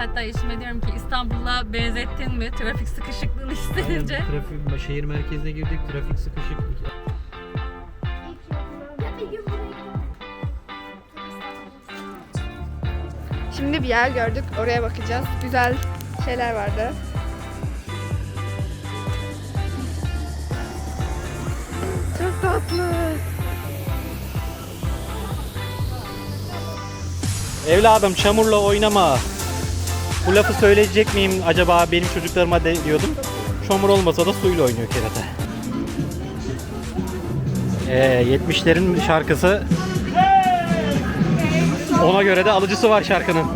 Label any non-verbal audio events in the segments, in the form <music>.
hatta eşime diyorum ki İstanbul'a benzettin mi trafik sıkışıklığını hissedince. trafik, şehir merkezine girdik. Trafik sıkışık. Şimdi bir yer gördük. Oraya bakacağız. Güzel şeyler vardı. Çok tatlı. Evladım çamurla oynama. Bu lafı söyleyecek miyim acaba benim çocuklarıma de diyordum. Çamur olmasa da suyla oynuyor kerata. Ee, 70'lerin şarkısı. Ona göre de alıcısı var şarkının.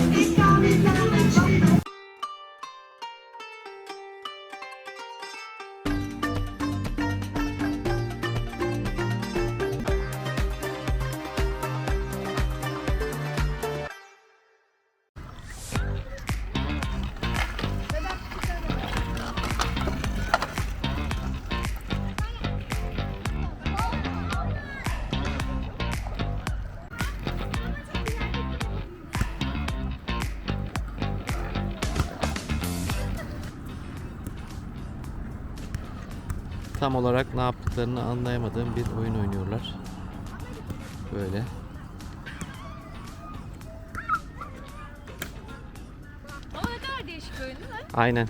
Tam olarak ne yaptıklarını anlayamadığım bir oyun oynuyorlar. Böyle. Aynen.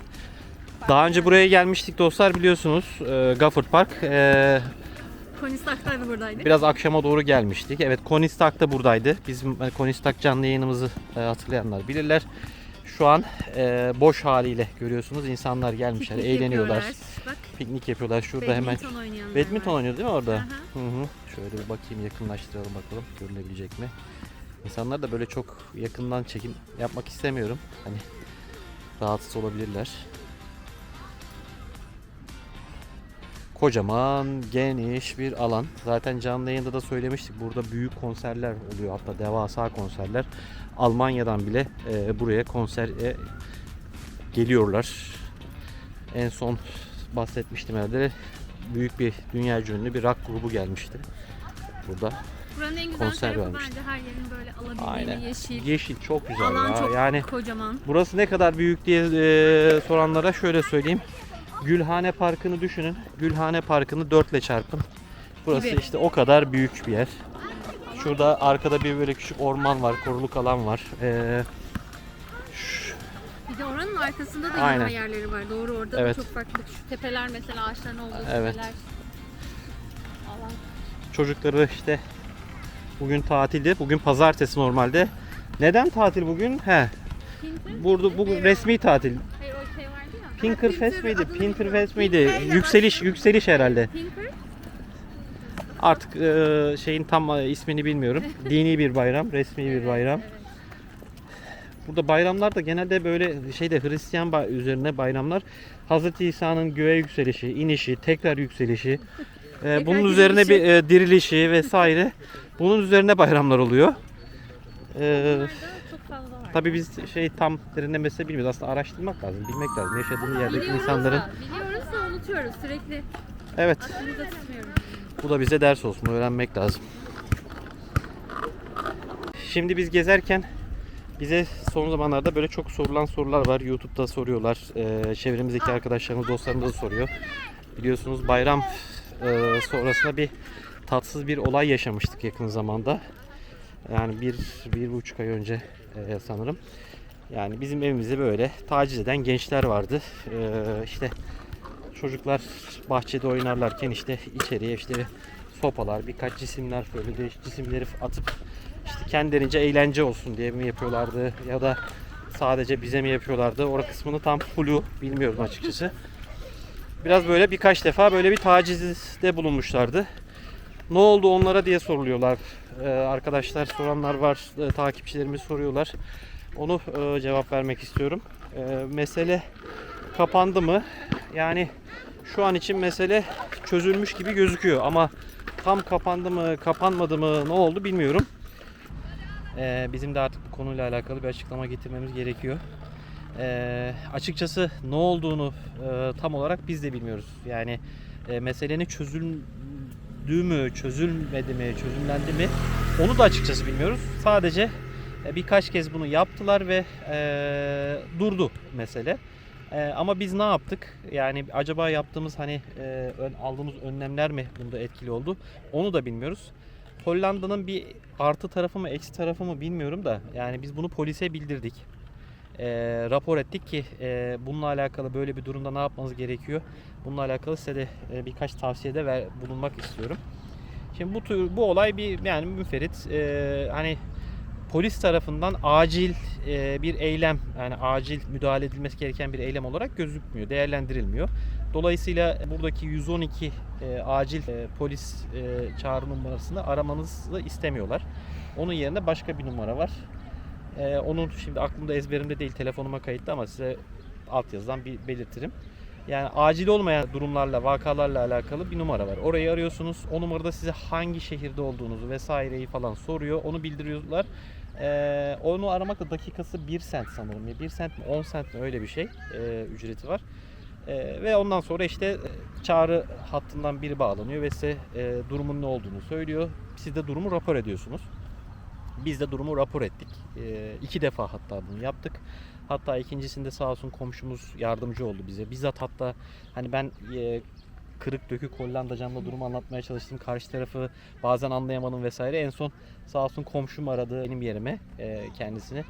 Daha önce buraya gelmiştik dostlar biliyorsunuz. Ee, Gafford Park. Ee, Konistak'ta da buradaydı. biraz akşama doğru gelmiştik. Evet Konistak da buradaydı. Bizim e, Konistak canlı yayınımızı e, hatırlayanlar bilirler. Şu an e, boş haliyle görüyorsunuz. insanlar gelmişler, Piknik eğleniyorlar. yapıyorlar. Bak Piknik yapıyorlar. Şurada hemen badminton oynayanlar Badminton var. oynuyor değil mi orada? Aha. Hı hı. Şöyle bir bakayım yakınlaştıralım bakalım görülebilecek mi? İnsanlar da böyle çok yakından çekim yapmak istemiyorum. Hani rahatsız olabilirler. Kocaman, geniş bir alan. Zaten canlı yayında da söylemiştik. Burada büyük konserler oluyor. Hatta devasa konserler. Almanya'dan bile e, buraya konsere geliyorlar. En son bahsetmiştim herhalde. Büyük bir dünya ünlü bir rock grubu gelmişti. Burada. Buranın en güzel Konser tarafı vermişti. bence her yerin böyle alabildiğini Aynen. yeşil. Yeşil çok güzel Alan ya. çok Yani kocaman. burası ne kadar büyük diye e, soranlara şöyle söyleyeyim. Gülhane Parkı'nı düşünün. Gülhane Parkı'nı 4 ile çarpın. Burası Gibi. işte o kadar büyük bir yer. Şurada arkada bir böyle küçük orman var, koruluk alan var. Ee, Bir de oranın arkasında da Aynen. yürüme yerleri var. Doğru orada Evet. çok farklı. Şu tepeler mesela ağaçların olduğu Evet. tepeler. Alan. çocukları işte bugün tatildi. Bugün pazartesi normalde. Neden tatil bugün? He. Pinter? Burada bugün resmi tatil. Hayır o şey vardı ya. Pinkerfest Ha, miydi? Pinterfest miydi? Yükseliş, yükseliş herhalde. Pinker? Artık e, şeyin tam e, ismini bilmiyorum. <laughs> Dini bir bayram, resmi bir bayram. Burada bayramlar da genelde böyle şeyde Hristiyan üzerine bayramlar. Hazreti İsa'nın göğe yükselişi, inişi, tekrar yükselişi, e, <laughs> bunun üzerine bir dirilişi. e, dirilişi vesaire. Bunun üzerine bayramlar oluyor. E, tabii biz şey tam derinlemesine bilmiyoruz. Aslında araştırmak lazım, bilmek lazım. Yaşadığımız yerdeki Biliyoruz insanların. da, biliyoruz da unutuyoruz. Sürekli Evet, aklımızda tutmuyoruz. Bu da bize ders olsun. Öğrenmek lazım. Şimdi biz gezerken bize son zamanlarda böyle çok sorulan sorular var. YouTube'da soruyorlar. Ee, çevremizdeki arkadaşlarımız, dostlarımız da soruyor. Biliyorsunuz bayram e, sonrasında bir tatsız bir olay yaşamıştık yakın zamanda. Yani bir, bir buçuk ay önce e, sanırım. Yani bizim evimizde böyle taciz eden gençler vardı. Ee, işte çocuklar bahçede oynarlarken işte içeriye işte sopalar, birkaç cisimler böyle değişik cisimleri atıp işte kendilerince eğlence olsun diye mi yapıyorlardı ya da sadece bize mi yapıyorlardı? Orada kısmını tam flu bilmiyorum açıkçası. Biraz böyle birkaç defa böyle bir tacizde bulunmuşlardı. Ne oldu onlara diye soruluyorlar. Ee, arkadaşlar soranlar var, e, takipçilerimiz soruyorlar. Onu e, cevap vermek istiyorum. E, mesele kapandı mı? Yani şu an için mesele çözülmüş gibi gözüküyor ama tam kapandı mı, kapanmadı mı, ne oldu bilmiyorum. Ee, bizim de artık bu konuyla alakalı bir açıklama getirmemiz gerekiyor. Ee, açıkçası ne olduğunu e, tam olarak biz de bilmiyoruz. Yani e, meselenin çözüldü mü, çözülmedi mi, çözümlendi mi onu da açıkçası bilmiyoruz. Sadece E, birkaç kez bunu yaptılar ve e, durdu mesele. E, ama biz ne yaptık? Yani acaba yaptığımız hani e, ön- aldığımız önlemler mi bunda etkili oldu? Onu da bilmiyoruz. Hollanda'nın bir artı tarafı mı eksi tarafı mı bilmiyorum da yani biz bunu polise bildirdik. E, rapor ettik ki e, bununla alakalı böyle bir durumda ne yapmanız gerekiyor? Bununla alakalı size de e, birkaç tavsiyede ver, bulunmak istiyorum. Şimdi bu tür bu olay bir yani müferit e, hani polis tarafından acil e, bir eylem yani acil müdahale edilmesi gereken bir eylem olarak gözükmüyor, değerlendirilmiyor. Dolayısıyla buradaki 112 e, acil e, polis e, çağrı numarasını aramanızı istemiyorlar. Onun yerine başka bir numara var. E, onun şimdi aklımda ezberimde değil telefonuma kayıtlı ama size altyazıdan bir belirtirim. Yani acil olmayan durumlarla, vakalarla alakalı bir numara var. Orayı arıyorsunuz. O numarada size hangi şehirde olduğunuzu vesaireyi falan soruyor. Onu bildiriyorlar. Ee, onu aramak da dakikası 1 sent sanırım. Ya 1 sent mi 10 sent mi öyle bir şey ee, ücreti var. Ee, ve ondan sonra işte e, çağrı hattından biri bağlanıyor ve size e, durumun ne olduğunu söylüyor. Siz de durumu rapor ediyorsunuz. Biz de durumu rapor ettik. Ee, iki defa hatta bunu yaptık. Hatta ikincisinde sağ olsun komşumuz yardımcı oldu bize. Bizzat hatta hani ben e, kırık dökük Hollanda camla durumu anlatmaya çalıştım. Karşı tarafı bazen anlayamadım vesaire. En son sağ olsun komşum aradı benim yerime e, kendisini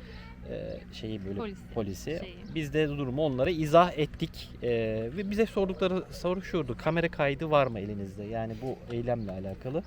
e, şeyi böyle Polisi. polisi. Şeyi. Biz de durumu onlara izah ettik E, ve bize sordukları soru şuydu. Kamera kaydı var mı elinizde? Yani bu eylemle alakalı.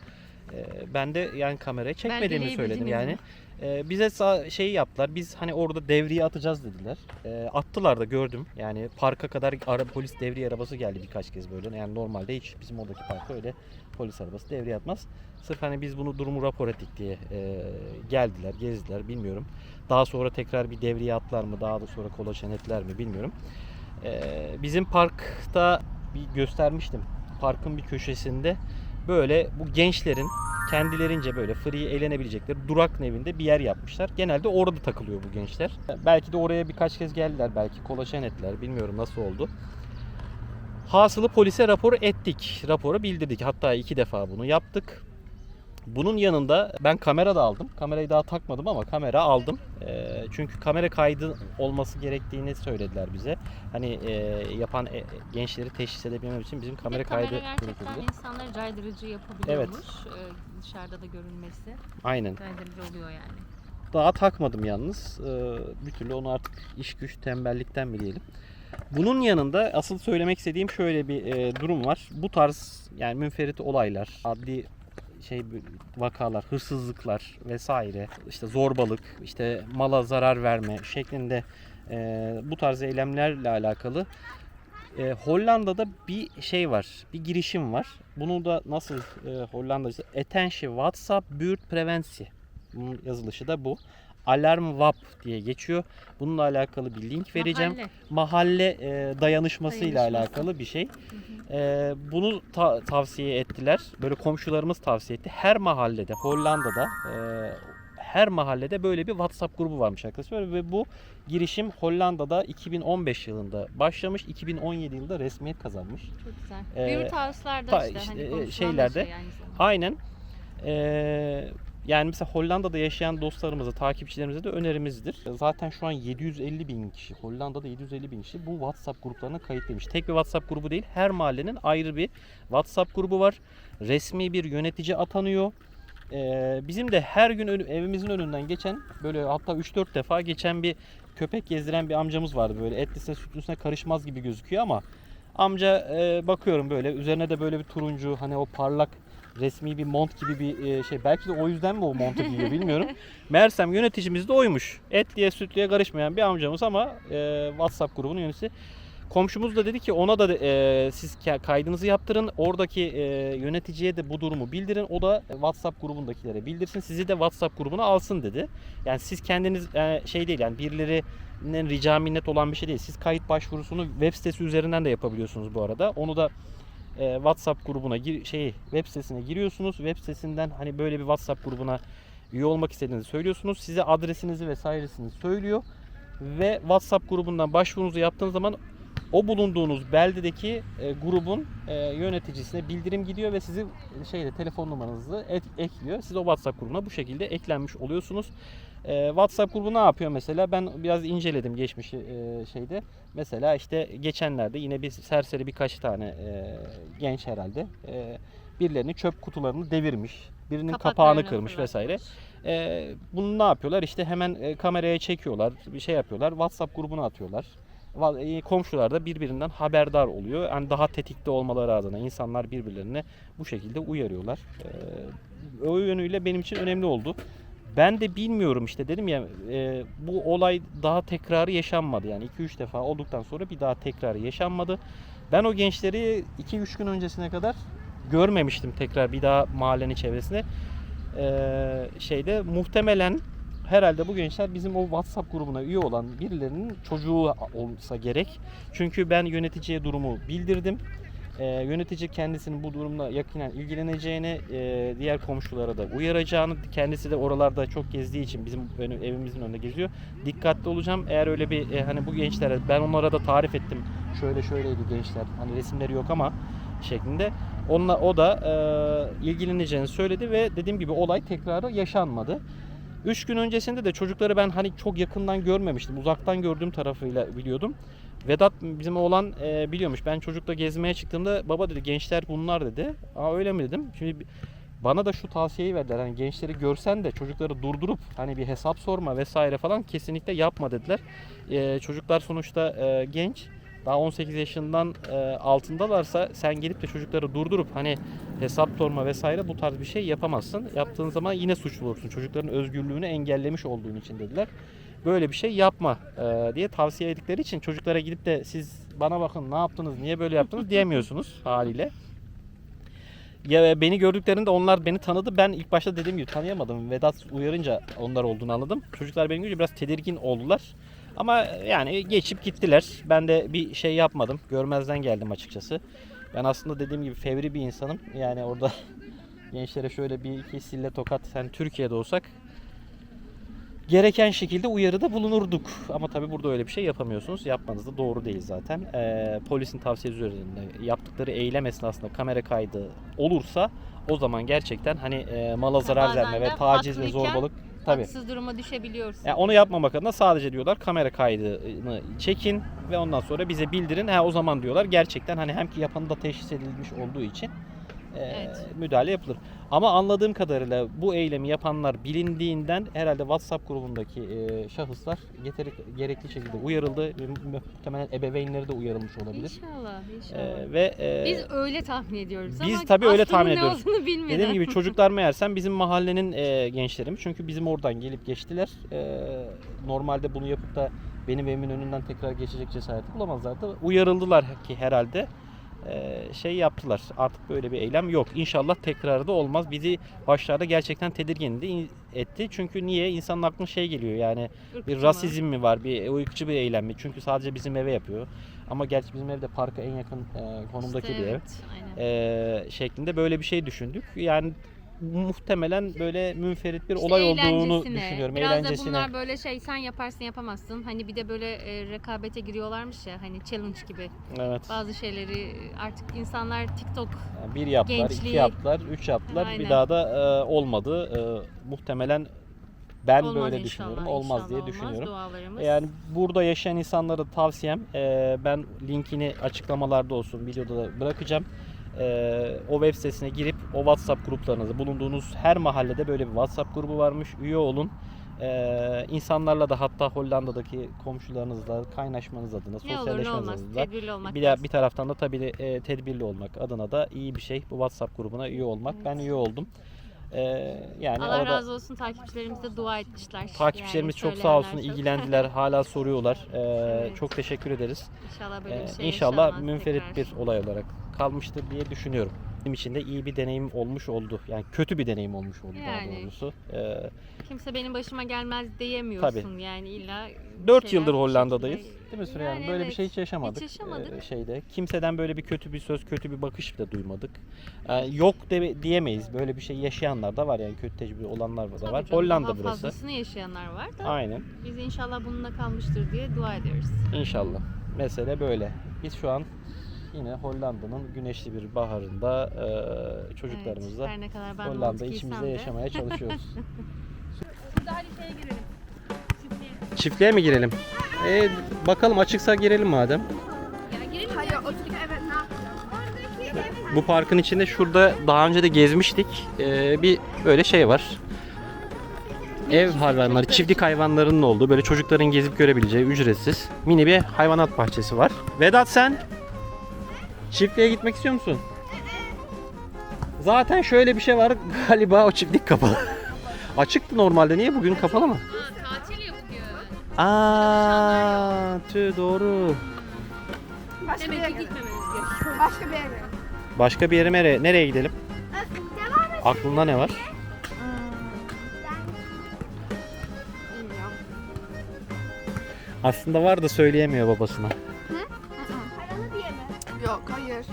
E, ben de yani kameraya çekmediğimi söyledim yani. mi? Ee, bize şeyi yaptılar. Biz hani orada devriye atacağız dediler. Ee, attılar da gördüm. Yani parka kadar ara, polis devriye arabası geldi birkaç kez böyle. Yani normalde hiç bizim oradaki parka öyle polis arabası devriye atmaz. Sırf hani biz bunu durumu rapor ettik diye e, geldiler, gezdiler bilmiyorum. Daha sonra tekrar bir devriye atlar mı, daha da sonra kolaçan ettiler mi bilmiyorum. Ee, bizim parkta bir göstermiştim. Parkın bir köşesinde böyle bu gençlerin kendilerince böyle free eğlenebilecekleri durak nevinde bir yer yapmışlar. Genelde orada takılıyor bu gençler. Belki de oraya birkaç kez geldiler. Belki kolaçan ettiler. Bilmiyorum nasıl oldu. Hasılı polise rapor ettik. Raporu bildirdik. Hatta iki defa bunu yaptık. Bunun yanında ben kamera da aldım. Kamerayı daha takmadım ama kamera aldım. Ee, çünkü kamera kaydı olması gerektiğini söylediler bize. Hani e, yapan e, gençleri teşhis edebilmem için bizim Bir kamera kamera kaydı gerçekten gerekiyordu. insanları caydırıcı yapabiliyormuş. Ee, dışarıda da görünmesi Aynen. caydırıcı oluyor yani. Daha takmadım yalnız. Ee, bir türlü onu artık iş güç tembellikten mi diyelim. Bunun yanında asıl söylemek istediğim şöyle bir e, durum var. Bu tarz yani münferit olaylar, adli şey vakalar, hırsızlıklar vesaire, işte zorbalık, işte mala zarar verme şeklinde e, bu tarz eylemlerle alakalı e, Hollanda'da bir şey var, bir girişim var. Bunu da nasıl e, Hollanda'da Attention WhatsApp Buurt Preventie. Bunun yazılışı da bu. Alarm WAP diye geçiyor. Bununla alakalı bir link vereceğim. Mahalle. Mahalle e, dayanışmasıyla Dayanışması. alakalı bir şey. E, bunu ta- tavsiye ettiler. Böyle komşularımız tavsiye etti. Her mahallede, Hollanda'da e, her mahallede böyle bir WhatsApp grubu varmış arkadaşlar ve bu girişim Hollanda'da 2015 yılında başlamış, 2017 yılında resmiyet kazanmış. Çok güzel. Ee, Büyük house'larda ta- işte, işte, hani e, şeylerde- şey. Aynen. Ee, yani mesela Hollanda'da yaşayan dostlarımıza, takipçilerimize de önerimizdir. Zaten şu an 750 bin kişi, Hollanda'da 750 bin kişi bu WhatsApp gruplarına kayıtlıymış. Tek bir WhatsApp grubu değil, her mahallenin ayrı bir WhatsApp grubu var. Resmi bir yönetici atanıyor. Ee, bizim de her gün önü- evimizin önünden geçen, böyle hatta 3-4 defa geçen bir köpek gezdiren bir amcamız vardı. Böyle etlise sütlüsüne karışmaz gibi gözüküyor ama amca e, bakıyorum böyle üzerine de böyle bir turuncu hani o parlak resmi bir mont gibi bir e, şey. Belki de o yüzden mi o montu giyiyor bilmiyorum. <laughs> Meğersem yöneticimiz de oymuş. Etliye sütlüye karışmayan bir amcamız ama e, WhatsApp grubunun yöneticisi. Komşumuz da dedi ki ona da e, siz ka- kaydınızı yaptırın. Oradaki e, yöneticiye de bu durumu bildirin. O da WhatsApp grubundakilere bildirsin. Sizi de WhatsApp grubuna alsın dedi. Yani siz kendiniz e, şey değil yani birilerinin rica minnet olan bir şey değil. Siz kayıt başvurusunu web sitesi üzerinden de yapabiliyorsunuz bu arada. Onu da e, WhatsApp grubuna gir, şey web sitesine giriyorsunuz. Web sitesinden hani böyle bir WhatsApp grubuna üye olmak istediğinizi söylüyorsunuz. Size adresinizi vesairesini söylüyor ve WhatsApp grubundan başvurunuzu yaptığınız zaman o bulunduğunuz beldedeki e, grubun e, yöneticisine bildirim gidiyor ve sizi e, şeyde telefon numaranızı et- ekliyor. Siz o WhatsApp grubuna bu şekilde eklenmiş oluyorsunuz. E, WhatsApp grubu ne yapıyor mesela? Ben biraz inceledim geçmişi e, şeyde. Mesela işte geçenlerde yine bir serseri birkaç tane e, genç herhalde e, birilerinin çöp kutularını devirmiş. Birinin kapağını kırmış vesaire. fırlatmış. E, bunu ne yapıyorlar? İşte hemen e, kameraya çekiyorlar, bir şey yapıyorlar. WhatsApp grubuna atıyorlar. E, Komşular da birbirinden haberdar oluyor. Yani daha tetikte olmaları adına insanlar birbirlerine bu şekilde uyarıyorlar. E, o yönüyle benim için önemli oldu. Ben de bilmiyorum işte dedim ya e, bu olay daha tekrarı yaşanmadı. Yani 2-3 defa olduktan sonra bir daha tekrarı yaşanmadı. Ben o gençleri 2-3 gün öncesine kadar görmemiştim tekrar bir daha mahallenin çevresinde. Ee, şeyde muhtemelen herhalde bu gençler bizim o WhatsApp grubuna üye olan birilerinin çocuğu olsa gerek. Çünkü ben yöneticiye durumu bildirdim. Ee, yönetici kendisinin bu durumla yakinen ilgileneceğini, e, diğer komşulara da uyaracağını, kendisi de oralarda çok gezdiği için bizim evimizin önünde geziyor. Dikkatli olacağım. Eğer öyle bir e, hani bu gençlere ben onlara da tarif ettim. Şöyle şöyleydi gençler. Hani resimleri yok ama şeklinde. Onunla o da e, ilgileneceğini söyledi ve dediğim gibi olay tekrarı yaşanmadı. 3 gün öncesinde de çocukları ben hani çok yakından görmemiştim. Uzaktan gördüğüm tarafıyla biliyordum. Vedat bizim oğlan e, biliyormuş. Ben çocukla gezmeye çıktığımda baba dedi gençler bunlar dedi. Aa öyle mi dedim. Şimdi bana da şu tavsiyeyi verdiler. Hani gençleri görsen de çocukları durdurup hani bir hesap sorma vesaire falan kesinlikle yapma dediler. E, çocuklar sonuçta e, genç. Daha 18 yaşından e, altındalarsa sen gelip de çocukları durdurup hani hesap sorma vesaire bu tarz bir şey yapamazsın. Yaptığın zaman yine suçlu olursun. Çocukların özgürlüğünü engellemiş olduğun için dediler. Böyle bir şey yapma e, diye tavsiye ettikleri için çocuklara gidip de siz bana bakın ne yaptınız, niye böyle yaptınız diyemiyorsunuz haliyle. Ya beni gördüklerinde onlar beni tanıdı. Ben ilk başta dediğim gibi tanıyamadım. Vedat uyarınca onlar olduğunu anladım. Çocuklar beni görünce biraz tedirgin oldular. Ama yani geçip gittiler. Ben de bir şey yapmadım. Görmezden geldim açıkçası. Ben aslında dediğim gibi fevri bir insanım. Yani orada <laughs> gençlere şöyle bir iki sille tokat sen Türkiye'de olsak gereken şekilde uyarıda bulunurduk. Ama tabii burada öyle bir şey yapamıyorsunuz. Yapmanız da doğru değil zaten. Ee, polisin tavsiyesi üzerinde yaptıkları eylem esnasında kamera kaydı olursa o zaman gerçekten hani e, mala zarar Bazen verme de ve taciz ve haklıyken zorbalık tabii. Haksız duruma düşebiliyorsun. Yani onu yapmamak adına sadece diyorlar kamera kaydını çekin ve ondan sonra bize bildirin. Ha o zaman diyorlar gerçekten hani hem ki yapanı da teşhis edilmiş olduğu için e, Evet. müdahale yapılır. Ama anladığım kadarıyla bu eylemi yapanlar bilindiğinden herhalde WhatsApp grubundaki e, şahıslar yeteri, gerekli şekilde uyarıldı. Muhtemelen ebeveynleri de uyarılmış olabilir. İnşallah, inşallah. E, ve e, Biz öyle tahmin ediyoruz biz ama tabii öyle tahmin ediyoruz. bilmeden. Dediğim gibi <laughs> çocuklar meğersem bizim mahallenin e, gençlerimiz. Çünkü bizim oradan gelip geçtiler. E, normalde bunu yapıp da benim evimin önünden tekrar geçecek cesareti bulamazlardı. Uyarıldılar ki herhalde. E, şey yaptılar. Artık böyle bir eylem yok. İnşallah tekrarı da olmaz. Bizi başlarda gerçekten tedirgin etti. Çünkü niye? İnsanın aklına şey geliyor yani bir Irkçı mı? rasizm mi var, bir ırkçı bir eylem mi? Çünkü sadece bizim eve yapıyor. Ama gerçi bizim evde parka en yakın e, konumdaki İşte bir ev aynen. e, şeklinde böyle bir şey düşündük. Yani muhtemelen böyle münferit bir İşte olay olduğunu düşünüyorum. Biraz eğlencesine. da bunlar böyle şey sen yaparsın yapamazsın. Hani bir de böyle e, rekabete giriyorlarmış ya hani challenge gibi. Evet. Bazı şeyleri artık insanlar TikTok Yani bir yaptılar, iki gençliği- yaptılar, üç yaptılar. Bir Aynen. daha da e, olmadı. E, muhtemelen ben olmaz böyle düşünüyorum. Olmaz inşallah diye olmaz. düşünüyorum. Dualarımız. Yani burada yaşayan insanlara tavsiyem e, ben linkini açıklamalarda olsun videoda da bırakacağım. E, o web sitesine girip o WhatsApp gruplarınızı bulunduğunuz her mahallede böyle bir WhatsApp grubu varmış. Üye olun. E, insanlarla da hatta Hollanda'daki komşularınızla kaynaşmanız adına, ne olur ne sosyalleşmeniz olmaz adına tedbirli olmak bir, lazım. bir taraftan da tabii e, tedbirli olmak adına da iyi bir şey bu WhatsApp grubuna üye olmak. Ben üye oldum. E, yani Allah orada razı olsun takipçilerimiz de dua etmişler. takipçilerimiz Yani çok sağ olsun söyleyenler çok. ilgilendiler. <laughs> hala soruyorlar. E, Evet. Çok teşekkür ederiz. İnşallah böyle bir Ee, şey inşallah yaşanmaz münferit tekrar. bir olay olarak kalmıştır diye düşünüyorum. Benim için de iyi bir deneyim olmuş oldu. Yani kötü bir deneyim olmuş oldu Yani. daha doğrusu. Ee, Kimse benim başıma gelmez diyemiyorsun yani illa 4 şeyler yıldır bir Hollanda'dayız. şekilde- Değil mi Süreyya? Yani Böyle bir evet. şey hiç yaşamadık. Hiç yaşamadık. ee, şeyde. Kimseden böyle bir kötü bir söz, kötü bir bakış da duymadık. Ee, yok de, diyemeyiz. Böyle bir şey yaşayanlar da var yani kötü tecrübe olanlar da Tabii var. canım, Hollanda daha burası. fazlasını yaşayanlar var da Aynen. biz inşallah bununla kalmıştır diye dua ediyoruz. İnşallah. Mesele böyle. Biz şu an yine Hollanda'nın güneşli bir baharında e, çocuklarımızla her ne kadar ben Hollanda mont içimizde de. yaşamaya çalışıyoruz. <laughs> Burada hadi şeye girelim. Çiftliğe. Çiftliğe mi girelim? E, bakalım açıksa girelim madem. Ya girelim Hayır o evet ne yapacağız? Oradaki evet. Bu parkın içinde şurada daha önce de gezmiştik. E, bir böyle şey var. Ev hayvanları, çiftlik hayvanlarının olduğu böyle çocukların gezip görebileceği ücretsiz mini bir hayvanat bahçesi var. Vedat sen çiftliğe gitmek istiyor musun? Zaten şöyle bir şey var galiba o çiftlik kapalı. <laughs> Açıktı normalde niye bugün kapalı mı? Ha, tatil yapıyor. Aa, tüh doğru. Başka bir Demek yere ki gidelim. gitmememiz gerekiyor. Başka bir yere. Başka bir yere nereye, nereye gidelim? Devam et. Aklında ne var? Bilmiyorum. Aslında var da söyleyemiyor babasına. Yok hayır.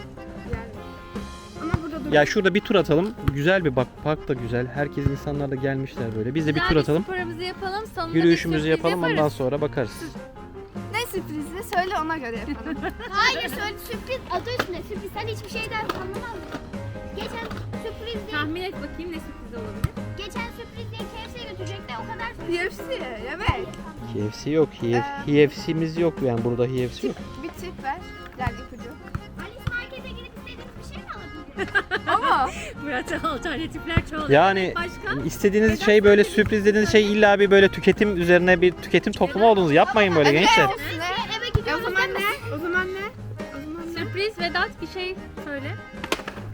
Ama burada dur. Ya şurada bir tur atalım. Güzel bir bak park da güzel. Herkes insanlar da gelmişler böyle. Biz de bir tur atalım. sporumuzu yapalım. Sonunda Yürüyüşümüzü yapalım ondan sonra bakarız. Ne sürprizi söyle ona göre yapalım. <laughs> Hayır söyle sürpriz adı üstünde sürpriz sen hiçbir şeyden anlamazdın. Geçen sürpriz diye, Tahmin et bakayım ne sürpriz olabilir. geçen sürpriz diye KFC'ye götürecekti o kadar UFC yemek. KFC yok. KFC'miz yok yani burada KFC yok. Bir tip ver. Ama <laughs> Murat alternatifler çoğalıyor. Yani Başka? istediğiniz şey böyle sürpriz dediğiniz şey illa bir böyle tüketim üzerine bir tüketim toplumu olduğunuz. Yapmayın böyle gençler. ne? Eve E, gidiyoruz. o zaman ne? O zaman ne? O zaman ne? Sürpriz Vedat bir şey söyle.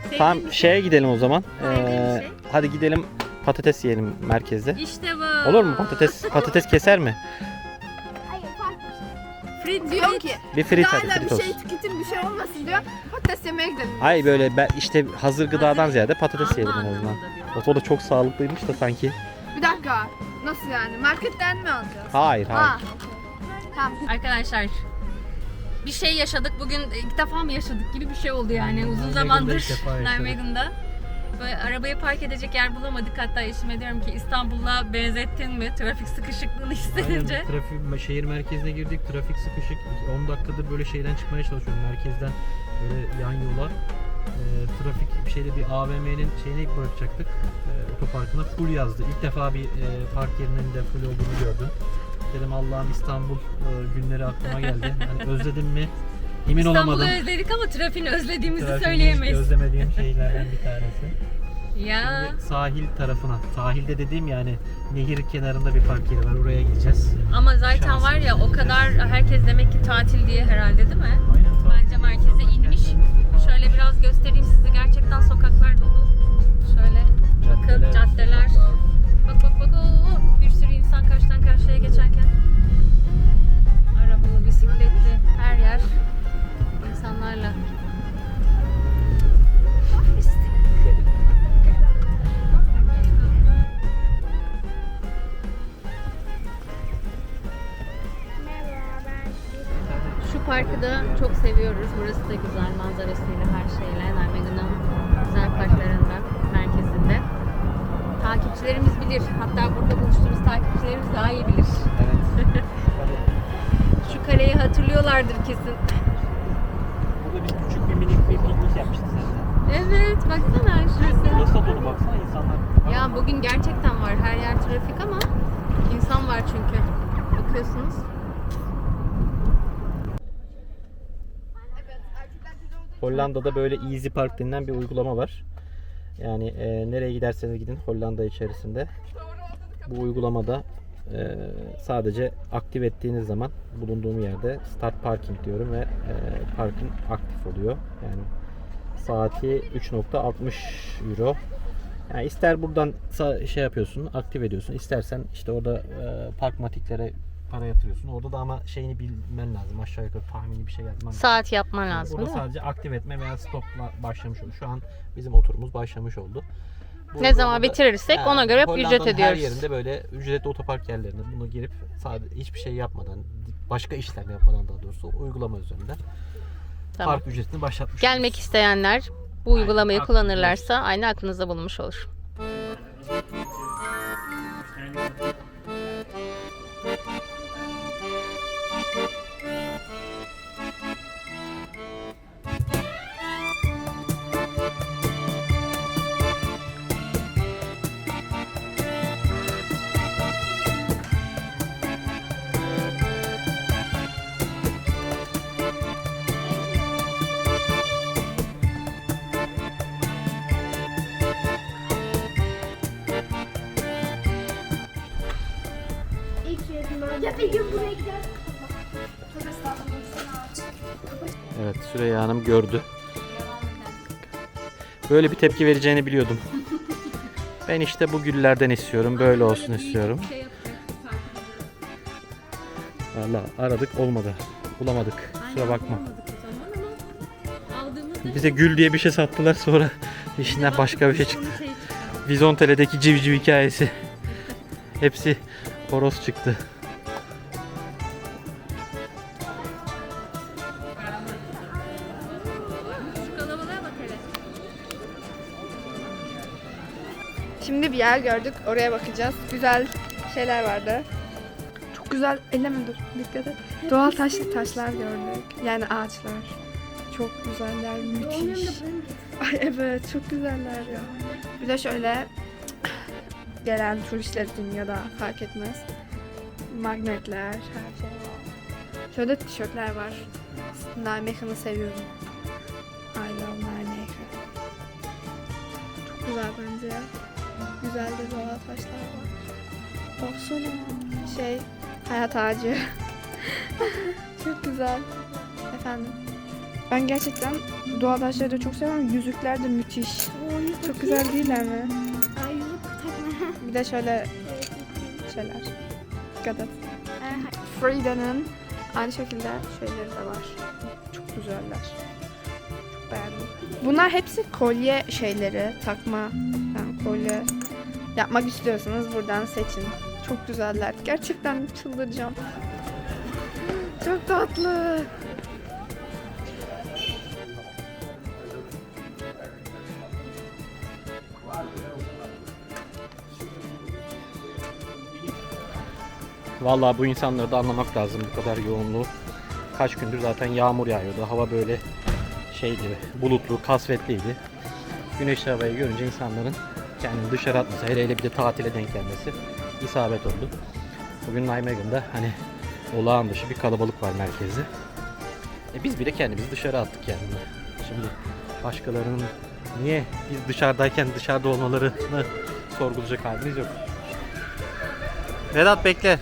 Sevdiğin Tamam bir şey. şeye gidelim o zaman. Sevdiğin Ee, şey. hadi gidelim patates yiyelim merkezde. İşte bu. Olur mu patates? Patates keser mi? Frit Diyor ki Bir frit hadi hala frit bir olsun. şey tüketim bir şey olmasın diyor. Patates yemeye gidelim. Hayır böyle ben işte hazır gıdadan ziyade patates yiyelim en azından. O da çok sağlıklıymış da sanki. Bir dakika. Nasıl yani? Marketten mi alacağız? Hayır hayır. Ha. Tamam. Arkadaşlar bir şey yaşadık. Bugün ilk defa mı yaşadık gibi bir şey oldu yani. Uzun Nijmegen'de zamandır ilk defa <laughs> yaşadık. Nijmegen'da. Böyle arabayı park edecek yer bulamadık. Hatta eşime diyorum ki İstanbul'la benzettin mi? Trafik sıkışıklığını hissedince. trafik, şehir merkezine girdik. Trafik sıkışık. 10 dakikadır böyle şeyden çıkmaya çalışıyorum. Merkezden böyle yan yola. Ee, trafik bir şeyde bir AVM'nin şeyine bırakacaktık. Ee, otoparkına full yazdı. İlk defa bir e, park yerinin de full olduğunu gördüm. Dedim Allah'ım İstanbul e, günleri aklıma geldi. <laughs> Hani özledim mi? Emin İstanbul'u olamadım. özledik ama trafiğini özlediğimizi Trafiği hiç söyleyemeyiz. özlemediğim şeylerden bir tanesi. Ya Şimdi sahil tarafına. Sahilde dediğim yani nehir kenarında bir park yeri var. Oraya gideceğiz. ama zaten var ya o kadar herkes demek ki tatil diye herhalde değil mi? Aynen. Bence merkeze inmiş. Şöyle biraz göstereyim size. Gerçekten sokaklar dolu. Şöyle bakın caddeler. Bak bak bak oo, bir sürü insan karşıdan karşıya geçerken. İnsanlarla. Piknik yapmıştık seninle. Evet, baksana şurası. Burası da dolu baksana insanlar. Ya bugün gerçekten var. Her yer trafik ama insan var çünkü. Bakıyorsunuz. Hollanda'da böyle Easy Park denilen bir uygulama var. Yani e, nereye giderseniz gidin Hollanda içerisinde. Bu uygulamada e, sadece aktif ettiğiniz zaman bulunduğum yerde Start Parking diyorum ve e, parkın aktif oluyor. Yani saati 3.60 euro. Yani ister buradan şey yapıyorsun, aktif ediyorsun. İstersen işte orada e, parkmatiklere para yatırıyorsun. Orada da ama şeyini bilmen lazım. Aşağı yukarı tahmini bir şey yazman lazım. Saat yapman Yani lazım Burada sadece aktif etme veya stopla başlamış oldu. Şu an bizim oturumuz başlamış oldu. Bu Ne zaman bitirirsek Ha, ona göre Hollanda'nın ücret ödüyoruz. Her yerinde böyle ücretli otopark yerlerinde bunu girip sadece hiçbir şey yapmadan, başka işlem yapmadan daha doğrusu uygulama üzerinden Tamam. park ücretini başlatmış. Gelmek isteyenler bu uygulamayı aktif kullanırlarsa aynı aklınızda bulunmuş olur. Ya Evet Süreyya Hanım gördü. Böyle bir tepki vereceğini biliyordum. Ben işte bu güllerden istiyorum. Böyle olsun istiyorum. Valla aradık olmadı. Bulamadık. Kusura bakma. Bize gül diye bir şey sattılar sonra işinden başka bir şey çıktı. şey çıktı. Vizontele'deki civciv hikayesi. Hepsi horoz çıktı. Yer gördük. Oraya bakacağız. Güzel şeyler vardı. Çok güzel. Elleme dur. Dikkat et. Doğal taşlı taşlar gördük. Yani ağaçlar. Çok güzeller. Müthiş. Ay evet çok güzeller ya. Bir de şöyle <clears throat> gelen turistler için ya da fark etmez. Magnetler, her şey var. Şöyle tişörtler var. Nijmegen'ı seviyorum. I love Nijmegen. Çok güzel bence ya. Güzel de doğal taşlar var. Baksana. Şey, hayat ağacı. <laughs> çok güzel. Efendim. Ben gerçekten doğal taşları da çok seviyorum. Yüzükler de müthiş. Çok güzel değiller mi? Ay yüzük takma. <laughs> Bir de şöyle şeyler. Dikkat et. Frida'nın aynı şekilde şeyleri de var. Çok güzeller. Çok beğendim. Bunlar hepsi kolye şeyleri, takma. Yani kolye yapmak istiyorsanız buradan seçin. Çok güzeller. Gerçekten çıldıracağım. Çok tatlı. Vallahi bu insanları da anlamak lazım bu kadar yoğunluğu. Kaç gündür zaten yağmur yağıyordu. Hava böyle şeydi, bulutlu, kasvetliydi. Güneşli havayı görünce insanların kendini dışarı atması, hele hele bir de tatile denk gelmesi isabet oldu. Bugün Nijmegen'da hani olağan dışı bir kalabalık var merkezde. E biz bile kendimizi dışarı attık yani. Şimdi başkalarının niye biz dışarıdayken dışarıda olmalarını sorgulayacak halimiz yok. Vedat bekle.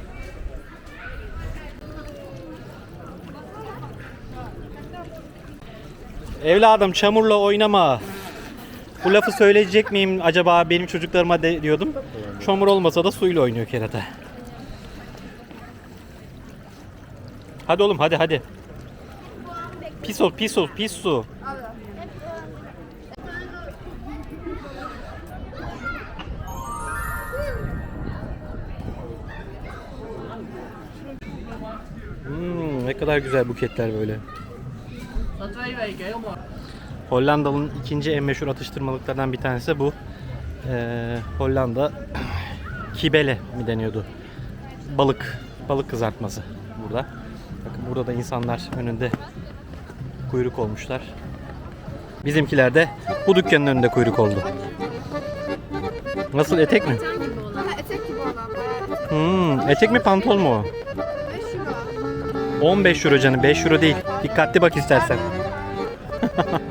Evladım çamurla oynama. Bu lafı söyleyecek miyim acaba benim çocuklarıma de diyordum. Çamur olmasa da suyla oynuyor kerata. Hadi oğlum hadi hadi. Pis ol pis ol pis su. Hmm, ne kadar güzel buketler böyle. Hollanda'nın ikinci en meşhur atıştırmalıklardan bir tanesi bu. Ee, Hollanda <clears throat> kibele mi deniyordu? Balık, balık kızartması burada. Bakın burada da insanlar önünde kuyruk olmuşlar. Bizimkiler de bu dükkanın önünde kuyruk oldu. Nasıl etek mi? Can gibi olan. Ha, etek gibi olan. Hmm, etek mi pantol mu o? 5 euro. 15 euro canım 5 euro değil. Dikkatli bak istersen. <laughs>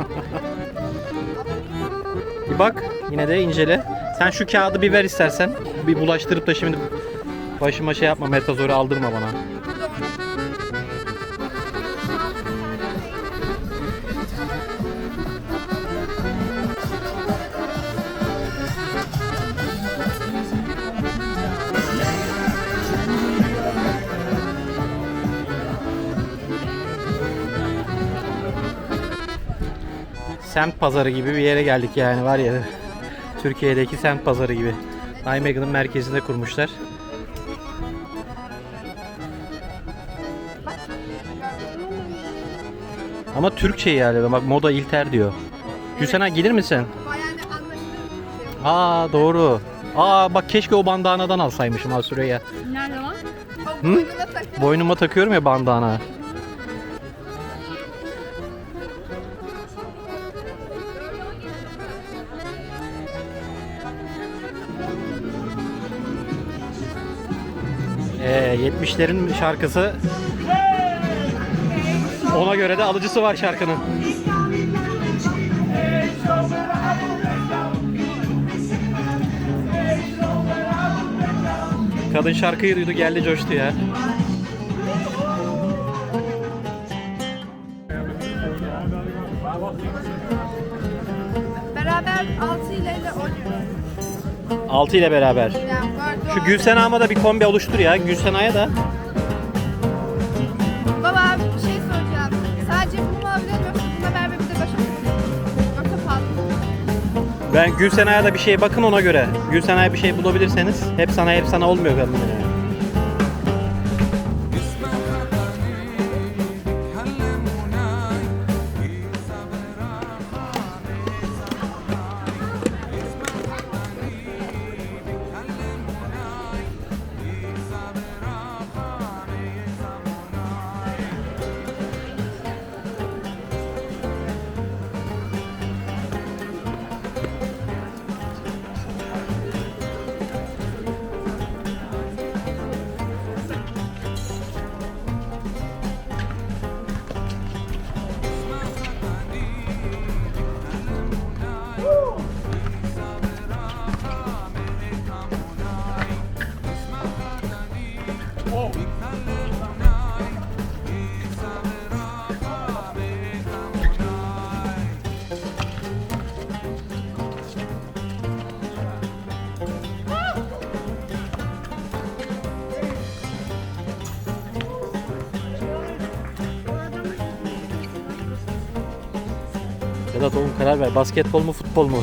bak yine de incele. Sen şu kağıdı bir ver istersen. Bir bulaştırıp da şimdi başıma şey yapma metazori aldırma bana. Semt pazarı gibi bir yere geldik yani var ya. Türkiye'deki semt pazarı gibi. Nijmegen'ın merkezinde kurmuşlar. Ama Türkçe yani bak moda ilter diyor. Gülsena gelir misin? Aa doğru. Aa bak keşke o bandanadan alsaymışım ha Süreyya. Nerede Hı? takıyor. Boynuma takıyorum ya bandana. 70'lerin şarkısı. Ona göre de alıcısı var şarkının. Kadın şarkıyı duydu geldi coştu ya. Beraber 6 ile ile 10 euro. 6 ile beraber. Şu Gülsena'ma da bir kombi oluştur ya. Gülsena'ya da. Baba bir şey soracağım. Sadece bunu mu alabilir yoksa buna bir de başka bir şey Yoksa pahalı mı? Ben Gülsena'ya da bir şey bakın ona göre. Gülsena'ya bir şey bulabilirseniz hep sana hep sana olmuyor galiba. Karar ver. Basketbol mu futbol mu?